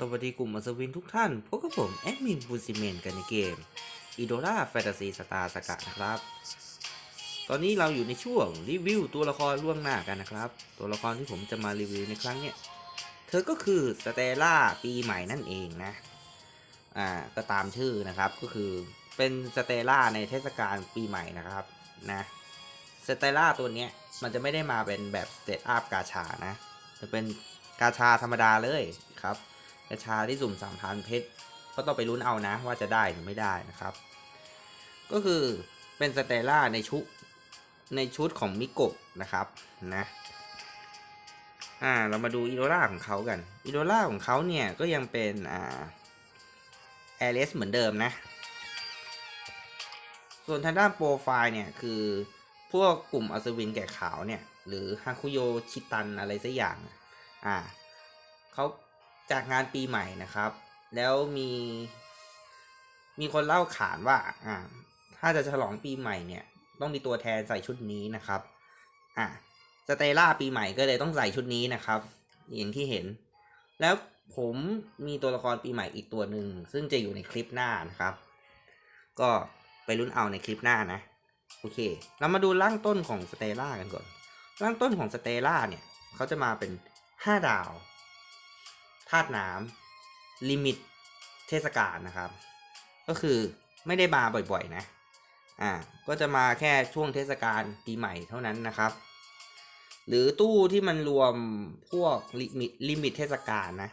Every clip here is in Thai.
สวัสดีกลุ่มอัศวินทุกท่านพบกับผมแอดมินบูซิเมนกันในเกมอีโดราแฟนตาซีสตาร์สกัดนะครับ ตอนนี้เราอยู่ในช่วงรีวิวตัวละครล่วงหน้ากันนะครับ ตัวละครที่ผมจะมารีวิวในครั้งเนี้ยเธอก็คือสเตล่าปีใหม่นั่นเองนะ อ่าก็ตามชื่อนะครับก็คือเป็นสเตล่าในเทศกาลปีใหม่นะครับนะสเตล่าตัวเนี้ยมันจะไม่ได้มาเป็นแบบสเตตอัพกาชานะ จะเป็นกาชาธรรมดาเลยครับ กระชาที่สุ่มสามพันเพชรก็ต้องไปลุ้นเอานะว่าจะได้หรือไม่ได้นะครับ ก็คือเป็นสเตล่าในชุดในชุดของมิโกะนะครับนะอ่าเรามาดูอีโดล่าของเขากันอีโดล่าของเขาเนี่ยก็ยังเป็นอ่าแอรสเหมือนเดิมนะ ส่วนทางด้านโปรไฟล์เนี่ยคือพวกกลุ่มอัศวินแก่ขาวเนี่ย หรือฮาคุโยชิตันอะไรสักอย่าง อ่าเขา จากงานปีใหม่นะครับ แล้วมี มีคนเล่าขานว่า อ่า ถ้าจะฉลองปีใหม่เนี่ย ต้องมีตัวแทนใส่ชุดนี้นะครับ อ่าสเตล่าปีใหม่ก็เลยต้องใส่ชุดนี้นะครับอย่างที่เห็น แล้วผมมีตัวละครปีใหม่อีกตัวหนึ่งซึ่งจะอยู่ในคลิปหน้านะครับ ก็ไปลุ้นเอาในคลิปหน้านะโอเค เรามาดูร่างต้นของสเตล่ากันก่อน ร่างต้นของสเตล่าเนี่ย เขาจะมาเป็น 5 ดาว ธาตุน้ำลิมิตเทศกาลนะครับ ก็คือไม่ได้มาบ่อยๆนะอ่าก็จะมาแค่ช่วงเทศกาลปีใหม่เท่านั้นนะครับ หรือตู้ที่มันรวมพวกลิมิตลิมิตเทศกาลนะ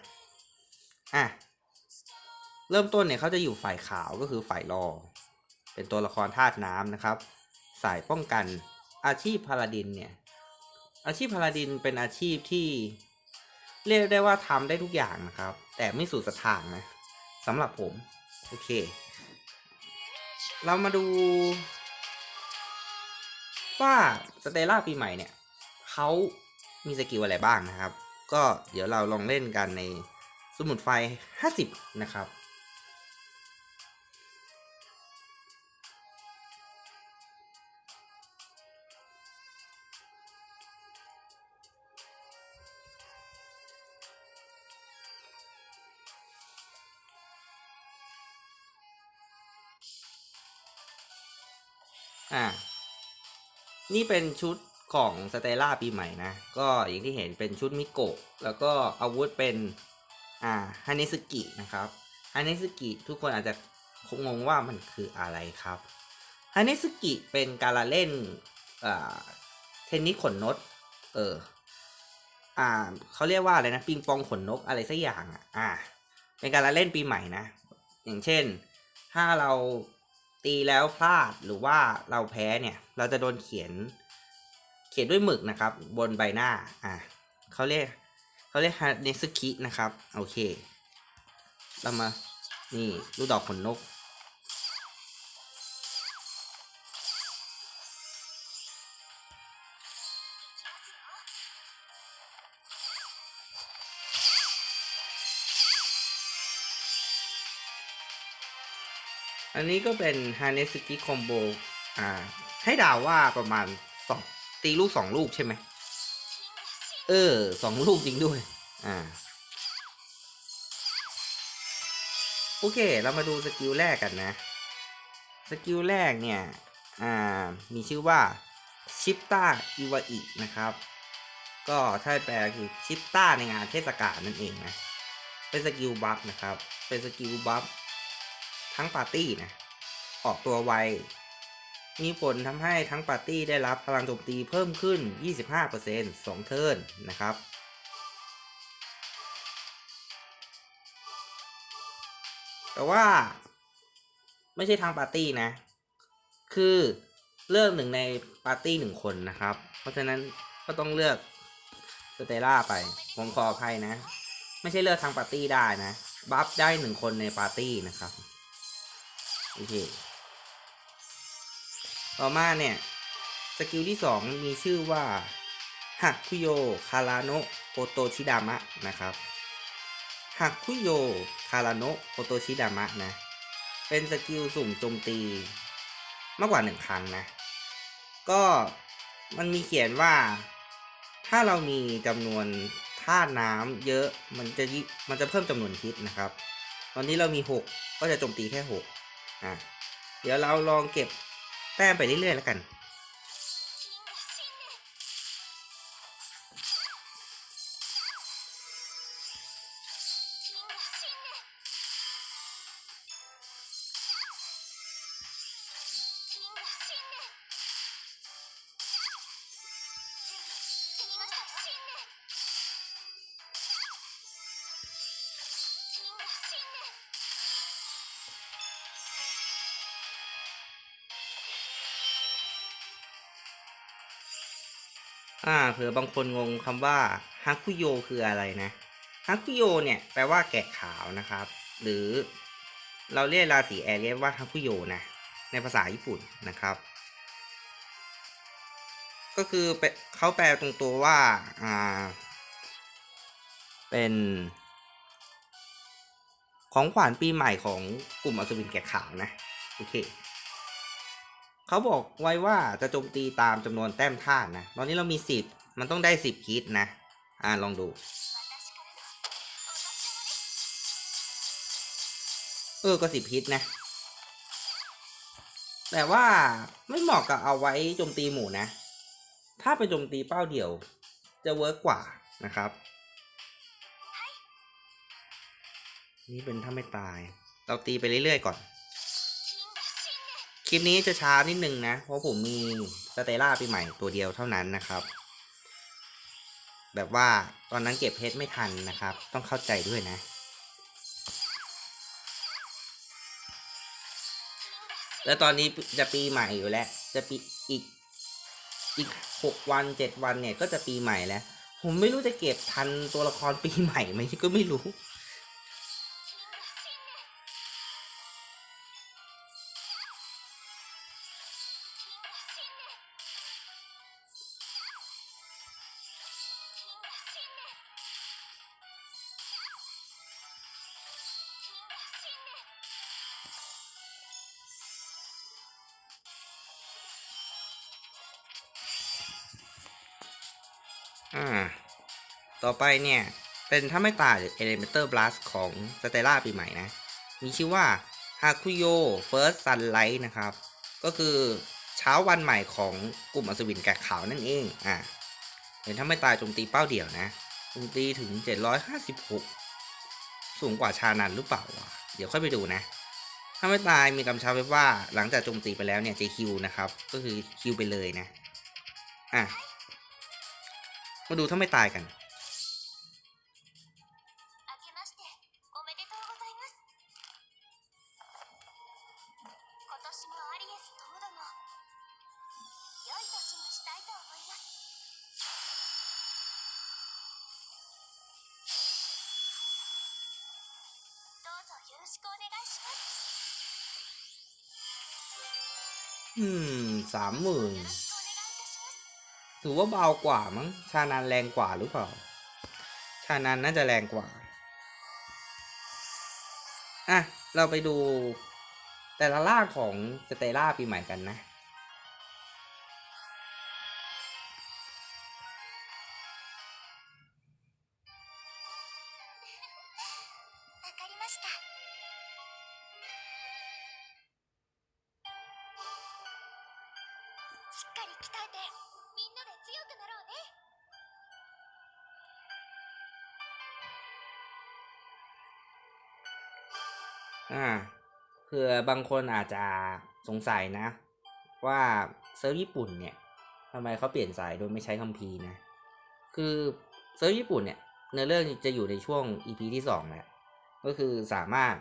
อะเริ่มต้นเนี่ยเขาจะอยู่ฝ่ายขาวก็คือฝ่ายรอ เป็นตัวละครธาตุน้ำนะครับ สายป้องกันอาชีพพาลาดินเนี่ยอาชีพพาลาดินเป็นอาชีพที่ เรียกได้ว่าทำได้ทุกอย่างนะครับ แต่ไม่สุดสถานนะสำหรับผม โอเค เรามาดู ว่าสเตล่าปีใหม่เนี่ยเขามีสกิลอะไรบ้างนะครับ ก็เดี๋ยวเราลองเล่นกันในสมุดไฟ 50 นะครับ นี่เป็นชุดของสเตล่าปีใหม่นะ ก็อย่างที่เห็นเป็นชุดมิโกะ แล้วก็อาวุธเป็นอ่าฮานิสกินะครับฮานิสกิทุกคนอาจจะคงงงว่ามันคืออะไรครับฮานิสกิเป็นการละเล่นอ่าเทนนิสขนนกเอออ่าเขาเรียกว่าอะไรนะปิงปองขนนกอะไรสักอย่างอะอ่า เป็นการละเล่นปีใหม่นะ อย่างเช่น ถ้าเรา ตีแล้วพลาดหรือว่าเราแพ้เนี่ย เราจะโดนเขียน เขียนด้วยหมึกนะครับ บนใบหน้า อะเขาเรียกเขาเรียกฮาเนสกินะครับ โอเค เรามา นี่ รูปดอกขนนก อันนี้ก็เป็นฮาเนสกิคอมโบอ่า ให้ดาวว่าประมาณสองตีลูกสองลูกใช่ไหม เออสองลูกจริงด้วย อ่า โอเค เรามาดูสกิลแรกกันนะ สกิลแรกเนี่ย อ่า มีชื่อว่าชิปต้าอิวาอินะครับ ก็ถ้าแปลคือชิปต้าในงานเทศกาลนั่นเองนะ เป็นสกิลบัฟนะครับ เป็นสกิลบัฟ ทั้งปาร์ตี้นะออกตัวไว มีผลทำให้ทั้งปาร์ตี้ได้รับพลังโจมตีเพิ่มขึ้น 25% 2 เทิร์นนะครับ แต่ว่า ไม่ใช่ทางปาร์ตี้นะ คือเลือกหนึ่งในปาร์ตี้หนึ่งคนนะครับ เพราะฉะนั้นก็ต้องเลือกสเตล่าไป ผมขออภัยนะ ไม่ใช่เลือกทางปาร์ตี้ได้นะ บัฟได้หนึ่งคนในปาร์ตี้นะครับ โอเค ต่อมาเนี่ย สกิลที่สองมีชื่อว่าฮักคุโยคาราโนะโอโตชิดามะนะครับฮักคุโยคาราโนะโอโตชิดามะนะ เป็นสกิลสุ่มโจมตีมากกว่าหนึ่งครั้งนะ ก็มันมีเขียนว่าถ้าเรามีจำนวนธาตุน้ำเยอะมันจะมันจะเพิ่มจำนวนฮิตนะครับ ตอนนี้เรามีหกก็จะโจมตีแค่หก อะเดี๋ยวเราลองเก็บแต้มไปเรื่อยๆแล้วกัน เผื่อบางคนงงคำว่าฮักคุโยคืออะไรนะฮักคุโยเนี่ยแปลว่าแกะขาวนะครับ หรือเราเรียกราศีแอเรียสว่าฮักคุโยนะในภาษาญี่ปุ่นนะครับ ก็คือเขาแปลตรงตัวว่าอ่าเป็นของขวัญปีใหม่ของกลุ่มอัศวินแกะขาวนะ โอเค เขาบอกไว้ว่าจะโจมตีตามจำนวนแต้มธาตุนะ ตอนนี้เรามีสิบ มันต้องได้สิบฮิตนะ อ่าลองดู เออก็สิบฮิตนะ แต่ว่าไม่เหมาะกับเอาไว้โจมตีหมู่นะ ถ้าไปโจมตีเป้าเดี่ยว จะเวิร์กกว่านะครับ นี่เป็นถ้าไม่ตาย เราตีไปเรื่อยๆก่อนคลิปนี้จะช้านิดนึงนะ เพราะผมมีสเตล่าปีใหม่ตัวเดียวเท่านั้นนะครับ แบบว่าตอนนั้นเก็บเพชรไม่ทันนะครับ ต้องเข้าใจด้วยนะ แล้วตอนนี้จะปีใหม่อยู่แล้ว จะปีอีกอีกหกวันเจ็ดวันเนี่ยก็จะปีใหม่แล้ว ผมไม่รู้จะเก็บทันตัวละครปีใหม่ไหมก็ไม่รู้ อ่า ต่อไปเนี่ย เป็นถ้าไม่ตายหรือ Elemental Blast ของ Stella ปีใหม่นะ มีชื่อว่า Hakuyo First Sunlight นะครับ ก็คือเช้าวันใหม่ของกลุ่มอัศวินแกะขาวนั่นเอง อ่าเป็นถ้าไม่ตายโจมตีเป้าเดี่ยวนะโจมตีถึง 756 สูงกว่าชานันหรือเปล่าวะ เดี๋ยวค่อยไปดูนะถ้าไม่ตายมีกำชับไว้ว่าหลังจากโจมตีไปแล้วเนี่ยจะคิวนะครับ ก็คือคิวไปเลยนะ อะ มาดูถ้าไม่ตายกันอืมสามหมื่น ถือว่าเบากว่ามั้ง ชานันแรงกว่าหรือเปล่า ชานันน่าจะแรงกว่า อ่ะ เราไปดู แต่ละล่างของสเตล่าปีใหม่กันนะ わかりましたしっかり鍛えてみんなで 強くなろうね อ่าเผื่อบางคนอาจจะสงสัยนะ ว่าเซิร์ฟญี่ปุ่นเนี่ยทำไมเขาเปลี่ยนสายโดยไม่ใช้คัมภีร์นะ คือเซิร์ฟญี่ปุ่นเนี่ยเนื้อเรื่องจะอยู่ในช่วง EP ที่สองแหละก็คือสามารถ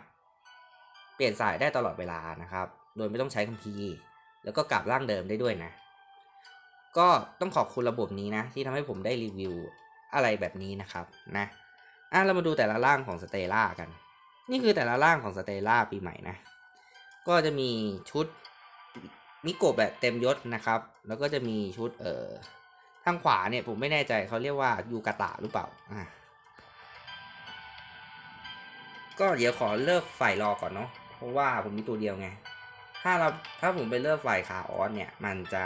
เปลี่ยนสายได้ตลอดเวลานะครับ โดยไม่ต้องใช้คัมภีร์แล้วก็กลับร่างเดิมได้ด้วยนะ ก็ต้องขอบคุณระบบนี้นะ ที่ทำให้ผมได้รีวิวอะไรแบบนี้นะครับนะอะเรามาดูแต่ละร่างของสเตล่ากัน นี่คือแต่ละร่างของสเตล่าปีใหม่นะ ก็จะมีชุดมิโกะแบบเต็มยศนะครับ แล้วก็จะมีชุดเอ่อทางขวาเนี่ยผมไม่แน่ใจเขาเรียกว่ายูกาตะหรือเปล่าอะก็เดี๋ยวขอเลิกฝ่ายรอก่อนเนาะเพราะว่าผมมีตัวเดียวไง ถ้าเราถ้าผมไปเลิกฝ่ายขาออนเนี่ย มันจะ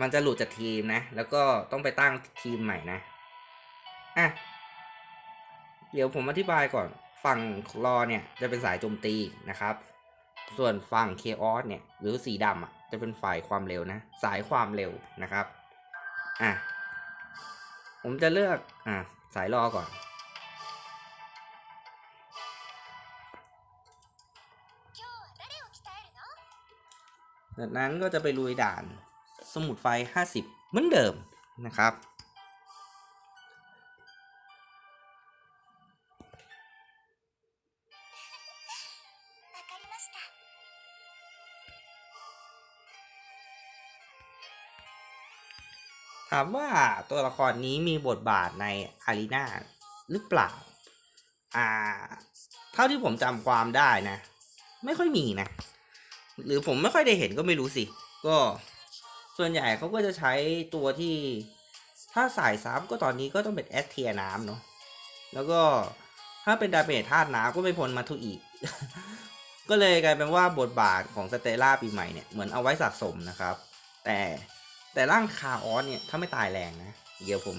มันจะหลุดจากทีมนะ แล้วก็ต้องไปตั้งทีมใหม่นะอะเดี๋ยวผมอธิบายก่อนฝั่งรอเนี่ยจะเป็นสายโจมตีนะครับ ส่วนฝั่งเคออสเนี่ยหรือสีดำอะจะเป็นฝ่ายความเร็วนะ สายความเร็วนะครับอะผมจะเลือกอะสายรอก่อนจากนั้นก็จะไปลุยด่าน สมุดไฟ 50 เหมือนเดิมนะครับ ถามว่าตัวละครนี้มีบทบาทในอารีนาหรือเปล่า อ่า เท่าที่ผมจำความได้นะ ไม่ค่อยมีนะ หรือผมไม่ค่อยได้เห็นก็ไม่รู้สิ ก็ ส่วนใหญ่เขาก็จะใช้ตัวที่ ถ้าสายซ้ำก็ตอนนี้ก็ต้องเป็นแอสเทียน้ำเนาะแล้วก็ถ้าเป็นดาเมจธาตุน้ำก็ไม่พ้นมาทุอีก ก็เลยกลายเป็นว่าบทบาทของสเตล่าปีใหม่เนี่ยเหมือนเอาไว้สะสมนะครับ แต่แต่ร่างคาออสเนี่ยถ้าไม่ตายแรงนะ เดี๋ยวผม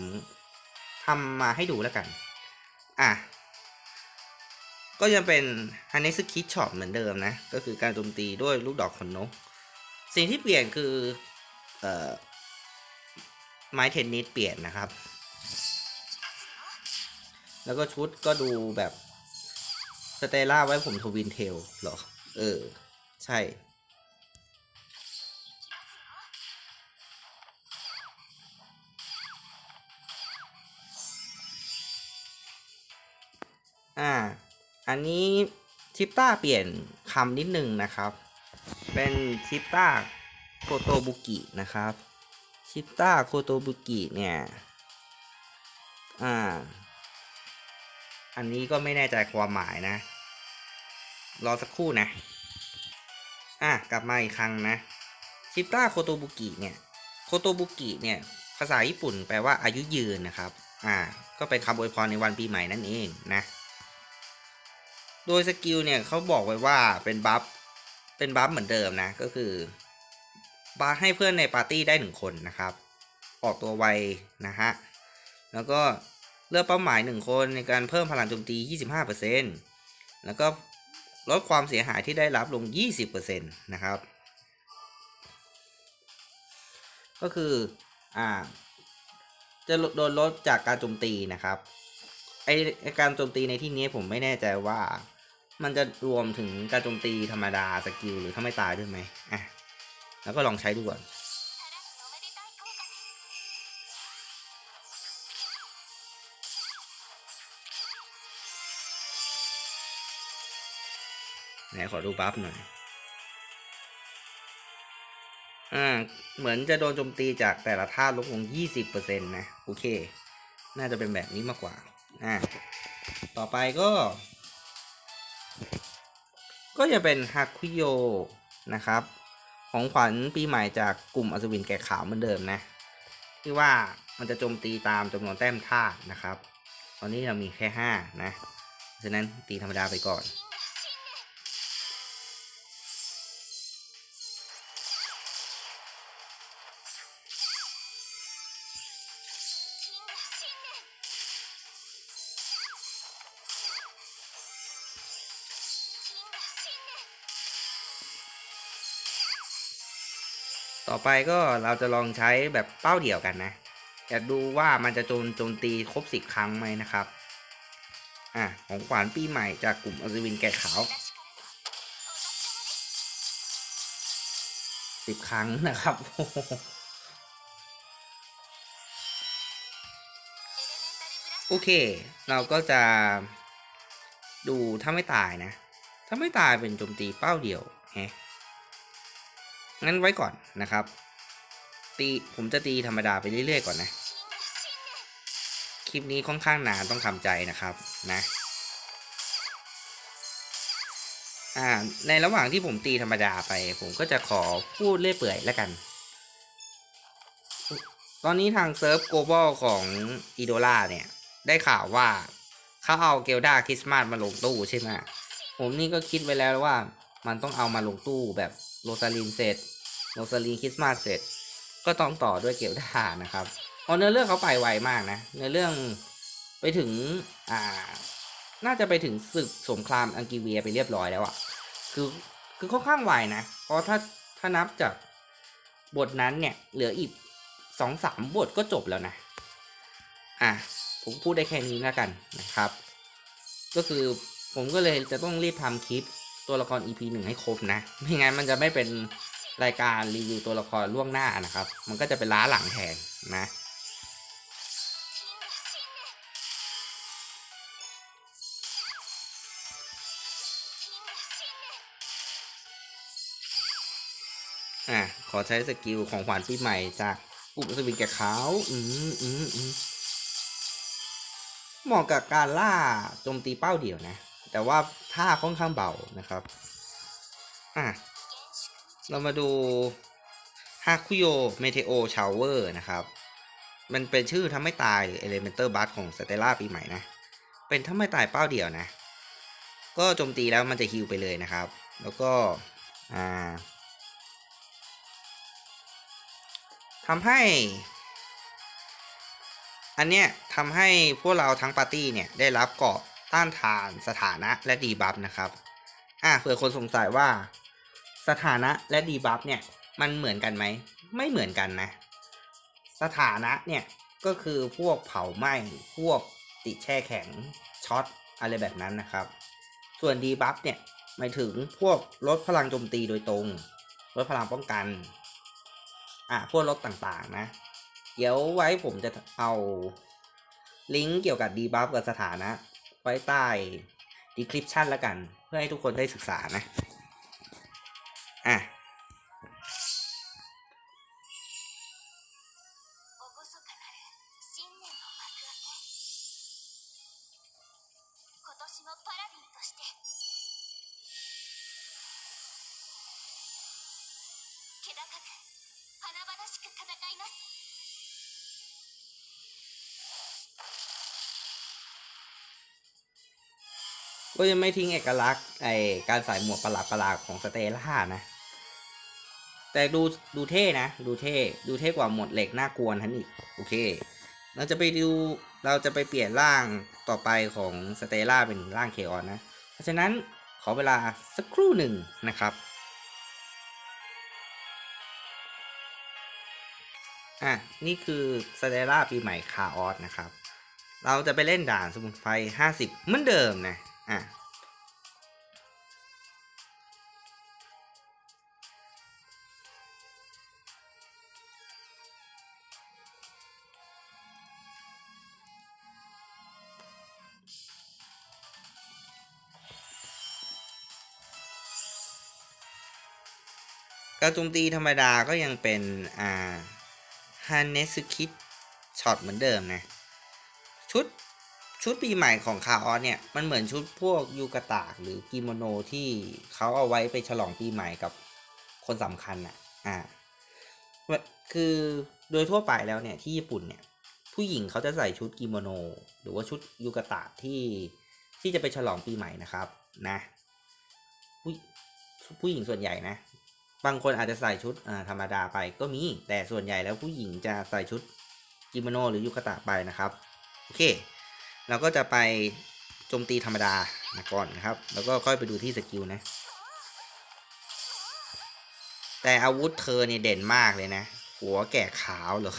ทำมาให้ดูแล้วกัน อะ ก็ยังเป็นฮันเนสคิดช็อปเหมือนเดิมนะ ก็คือการโจมตีด้วยลูกดอกขนนก สิ่งที่เปลี่ยนคือ เอ่อไม้เทนนิสเปลี่ยนนะครับ แล้วก็ชุดก็ดูแบบสเตล่าไว้ผมทวินเทลเหรอ เออ ใช่ อ่า อันนี้ชิปต้าเปลี่ยนคำนิดนึงนะครับ เป็นชิปต้า โคโตบุกินะครับชิปต้าโคโตบุกิเนี่ย อ่า อันนี้ก็ไม่แน่ใจความหมายนะ รอสักครู่นะ อะ กลับมาอีกครั้งนะชิต้าโคโตบุกิเนี่ย โคโตบุกิเนี่ย ภาษาญี่ปุ่นแปลว่าอายุยืนนะครับ อ่า ก็เป็นคำอวยพรในวันปีใหม่นั่นเองนะ โดยสกิลเนี่ยเขาบอกไว้ว่าเป็นบัฟ เป็นบัฟเหมือนเดิมนะ ก็คือ บัฟให้เพื่อนในปาร์ตี้ได้หนึ่งคนนะครับ ออกตัวไวนะฮะ แล้วก็เลือกเป้าหมายหนึ่งคนในการเพิ่มพลังโจมตี 25%แล้วก็ลดความเสียหายที่ได้รับลง 20%นะครับ ก็คือ อ่า จะโดนลดจากการโจมตีนะครับ ไอไอ้การโจมตีในที่นี้ผมไม่แน่ใจว่า มันจะรวมถึงการโจมตีธรรมดาสกิลหรือถ้าไม่ตายด้วยไหมอะ แล้วก็ลองใช้ดูก่อนไหนขอดูบัฟหน่อย อ่า เหมือนจะโดนโจมตีจากแต่ละท่าลดลง 20%นะ โอเค น่าจะเป็นแบบนี้มากกว่า อ่า ต่อไปก็ ก็จะเป็นฮักคุโยนะครับ ของขวัญปีใหม่จากกลุ่มอัศวินแก่ขาวเหมือนเดิมนะ ที่ว่ามันจะโจมตีตามจำนวนแต้มท่านะครับ ตอนนี้เรามีแค่ 5 นะฉะนั้นตีธรรมดาไปก่อน่อไปก็เราจะลองใช้แบบเป้าเดี่ยวกันนะอยากดูว่ามันจะโจมโจมตีครบสิบครั้งไหมนะครับ อะของขวัญปีใหม่จากกลุ่มอซิวินแก่ขาวสิบครั้งนะครับ โอเค เราก็จะดูถ้าไม่ตายนะ ถ้าไม่ตายเป็นโจมตีเป้าเดียวแฮะ งั้นไว้ก่อนนะครับ ตีผมจะตีธรรมดาไปเรื่อยๆก่อนนะ คลิปนี้ค่อนข้างนานต้องทำใจนะครับนะ่าในระหว่างที่ผมตีธรรมดาไป ผมก็จะขอพูดเรื่อยเปื่อยแล้วกัน ตอนนี้ทางเซิร์ฟโกลบอลของอีโดล่าเนี่ย ได้ข่าวว่าเขาเอาเกลดาคริสต์มาสมาลงตู้ใช่ไหมผมนี่ก็คิดไว้แล้วว่า มันต้องเอามาลงตู้แบบโรซาลินเสร็จโรซาลินคริสต์มาสเสร็จ ก็ต้องต่อด้วยเกลดานะครับเพราเนื้อเรื่องเขาไปไวมากนะเนื้อเรื่องไปถึงอ่า น่าจะไปถึงศึกสงครามอังกีเวียไปเรียบร้อยแล้วอะ คือคือค่อนข้างไวนะเพราะถ้าถ้านับจากบทนั้นเนี่ย เหลืออีกสองสามบทก็จบแล้วนะ อะผมพูดได้แค่นี้แล้วกันนะครับ ก็คือผมก็เลยจะต้องรีบทำคลิป ตัวละคร EP หนึ่งให้ครบนะ ไม่งั้นมันจะไม่เป็นรายการรีวิวตัวละครล่วงหน้านะครับ มันก็จะเป็นล้าหลังแทนนะ อะ ขอใช้สกิลของขวัญปีใหม่จากอุปสวิงแก่ขาอืมอืมอืมเหมาะกับการล่าโจมตีเป้าเดี่ยวนะ แต่ว่าท่าค่อนข้างเบานะครับอะเรามาดูฮาคุโยเมเทโอชาวเวอร์นะครับ มันเป็นชื่อทำไม่ตายหรือ Elemental b u ของสเตล่าปีใหม่นะ เป็นทำไม่ตายเป้าเดียวนะ ก็โจมตีแล้วมันจะฮิวไปเลยนะครับ แล้วก็อ่าทำให้ อันเนี้ยทำให้พวกเราทั้งปาร์ตี้เนี่ยได้รับเกาะ ต้านทานสถานะและดีบัฟนะครับอะเผื่อคนสงสัยว่า สถานะและดีบัฟเนี่ยมันเหมือนกันไหม ไม่เหมือนกันนะ สถานะเนี่ยก็คือพวกเผาไหม้พวกติดแช่แข็งช็อตอะไรแบบนั้นนะครับ ส่วนดีบัฟเนี่ยหมายถึงพวกลดพลังโจมตีโดยตรงลดพลังป้องกันอะพวกลดต่างๆนะ เดี๋ยวไว้ผมจะเอาลิงก์เกี่ยวกับดีบัฟกับสถานะ ว้ใต้ description แล้วกัน เพื่อให้ทุกคนได้ศึกษานะ อ่ะ 厳かなる新年の幕開け今年もパラディンとして気高く華々しく戦います ก็ยังไม่ทิ้งเอกลักษณ์ไอการใส่หมวกประหลาดประหลาดๆของสเตล่านะ แต่ดูดูเท่นะ ดูเท่ดูเท่กว่าหมวดเหล็กน่ากลัวทันอีกโอเค เราจะไปดูเราจะไปเปลี่ยนร่างต่อไปของสเตล่าเป็นร่างเคออนนะ เพราะฉะนั้นขอเวลาสักครู่หนึ่งนะครับอะนี่คือสเตล่าปีใหม่คาออสนะครับ เราจะไปเล่นด่านสมุนไฟ50 เหมือนเดิมนะ อะการโจมตีธรรมดาก็ยังเป็น อ่าฮันเนสคิดช็อตเหมือนเดิมนะ ชุด ชุดปีใหม่ของคาออสเนี่ย มันเหมือนชุดพวกยูกะตะหรือกิโมโนที่เขาเอาไว้ไปฉลองปีใหม่กับคนสำคัญอะอ่าคือโดยทั่วไปแล้วเนี่ยที่ญี่ปุ่นเนี่ย ผู้หญิงเขาจะใส่ชุดกิโมโน หรือว่าชุดยูกะตะที่ที่จะไปฉลองปีใหม่นะครับนะผู้ผู้หญิงส่วนใหญ่นะ บางคนอาจจะใส่ชุดอ่าธรรมดาไปก็มีแต่ส่วนใหญ่แล้วผู้หญิงจะใส่ชุดกิโมโนหรือยุคตะไปนะครับ โอเค เราก็จะไปโจมตีธรรมดานะก่อนนะครับ แล้วก็ค่อยไปดูที่สกิลนะ แต่อาวุธเธอเนี่ยเด่นมากเลยนะ หัวแก่ขาวเหรอ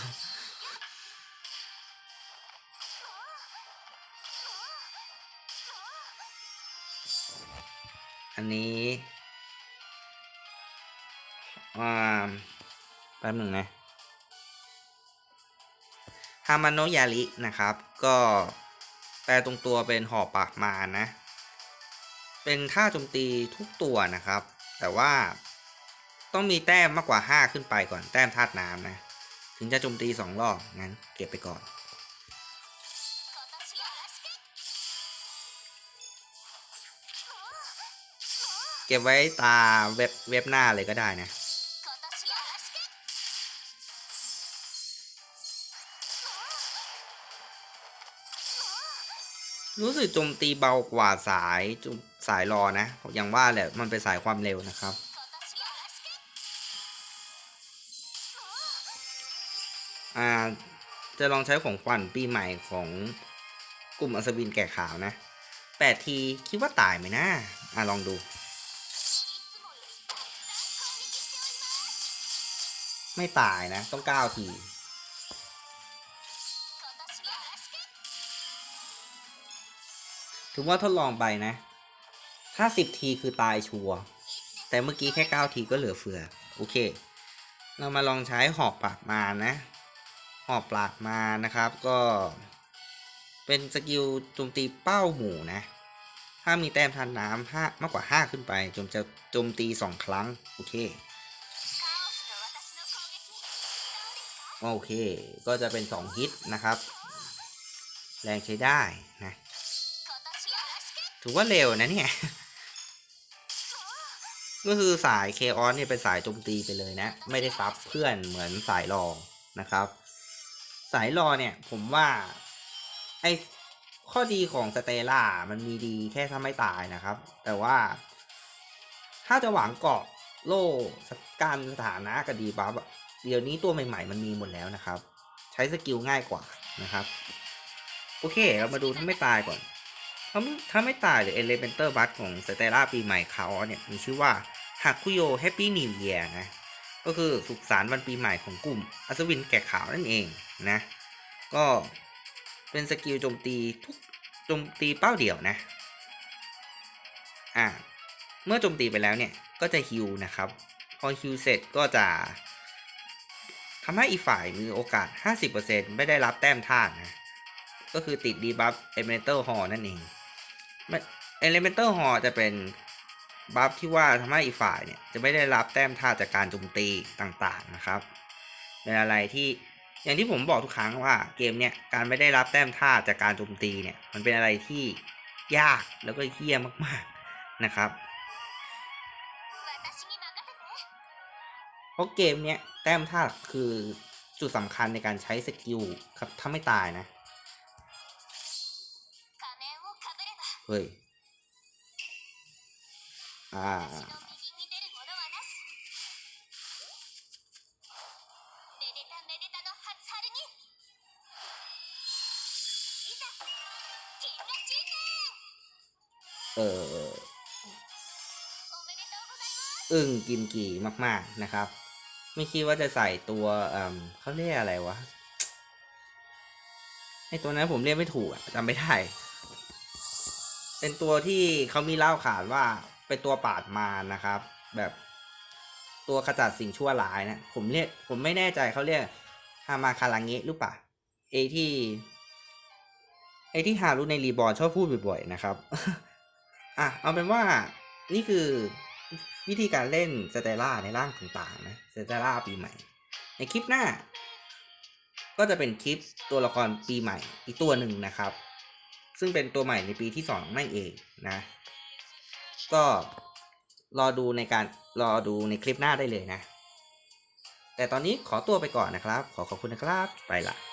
อันนี้อ่าแป๊บหนึ่งนะฮามาโนยารินะครับ ก็ แปลตรงตัวเป็นหอบปากมานะ เป็นท่าโจมตีทุกตัวนะครับ แต่ว่าต้องมีแต้มมากกว่า 5 ขึ้นไปก่อนแต้มธาตุน้ำนะ ถึงจะโจมตี 2 รอบงั้นเก็บไปก่อน เก็บไว้ตาเว็บเว็บหน้าเลยก็ได้นะ รู้สึกโจมตีเบากว่าสายสายรอนะ อย่างว่าแหละมันเป็นสายความเร็วนะครับ อ่า จะลองใช้ของขวัญปีใหม่ของกลุ่มอัศวินแก่ขาวนะแปดทีคิดว่าตายไหมนะ อ่าลองดู ไม่ตายนะ ต้องเก้าที มมติว่าทดลองไปนะ ถ้าสิบทีคือตายชัว แต่เมื่อกี้แค่เก้าทีก็เหลือเฟือ โอเค เรามาลองใช้หอกปากมานะ หอกปากมานะครับก็ เป็นสกิลโจมตีเป้าหมู่นะ ถ้ามีแต้มทานน้ำห้ามากกว่า5ขึ้นไปจมจะโจมตี2ครั้ง โอเคโอเค ก็จะเป็น 2 ฮิตนะครับ แรงใช้ได้นะ ถือว่าเร็วนะเนี่ย ก็คือสายเคออสเนี่ยเป็นสายโจมตีไปเลยนะ ไม่ได้ซับเพื่อนเหมือนสายรอนะครับ สายรอเนี่ยผมว่าไอข้อดีของสเตล่ามันมีดีแค่ถ้าไม่ตายนะครับ แต่ว่า ถ้าจะหวังเกาะโล่การสถานะกับดีบัฟเดี๋ยวนี้ตัวใหม่ ๆ มันมีหมดแล้วนะครับ ใช้สกิลง่ายกว่านะครับ โอเค เรามาดูถ้าไม่ตายก่อน ถ้าไม่ถ้าไม่ตายหรือเอเลเ e นเตอร์บัคของสเตล่าปีใหม่เขาเนี่ยมีชื่อว่าฮักคุโยแฮปปี้นิวเ a ียนะ ก็คือสุขสันต์วันปีใหม่ของกลุ่มอัศวินแก่ขาวนั่นเองนะ ก็เป็นสกิลโจมตีทุกโจมตีเป้าเดี่ยวนะ อ่า เมื่อโจมตีไปแล้วเนี่ยก็จะฮิวนะครับ พอฮิวเสร็จก็จะทำให้อีกฝ่ายมีโอกาส 50%ไม่ได้รับแต้มท่านะ ก็คือติดดีบัฟเอเลเมนเตอร์ฮอนั่นเอง เอเลเมนเตอร์ฮอจะเป็นบัฟที่ว่าทำให้อีกฝ่ายเนี่ยจะไม่ได้รับแต้มท่าจากการโจมตีต่างๆนะครับเป็นอะไรที่อย่างที่ผมบอกทุกครั้งว่าเกมเนี่ยการไม่ได้รับแต้มท่าจากการโจมตีเนี่ยมันเป็นอะไรที่ยากแล้วก็เฮี้ยมากๆนะครับเพราะเกมเนี่ยแต้มท่าคือจุดสำคัญในการใช้สกิลครับถ้าไม่ตายนะ เฮ้ย อ่า เออ อึ้งกินกี่มาก ๆ นะครับ ไม่คิดว่าจะใส่ตัวเขาเรียกอะไรวะไอตัวนั้นผมเรียกไม่ถูกจำไม่ได้ เป็นตัวที่เขามีเล่าขานว่าเป็นตัวปาดมารนะครับ แบบตัวขจัดสิ่งชั่วร้ายนะ ผมเรียกผมไม่แน่ใจเขาเรียกฮามาคารังเงะหรือเปล่าไอที่ไอที่ฮารุในรีบอร์ชอบพูดบ่อยๆนะครับ อะเอาเป็นว่านี่คือวิธีการเล่นสเตล่าในร่างต่างๆนะสเตล่าปีใหม่ ในคลิปหน้า ก็จะเป็นคลิปตัวละครปีใหม่อีกตัวหนึ่งนะครับ ซึ่งเป็นตัวใหม่ในปีที่สองนั่นเองนะ ก็รอดูในการรอดูในคลิปหน้าได้เลยนะ แต่ตอนนี้ขอตัวไปก่อนนะครับ ขอขอบคุณนะครับ ไปละ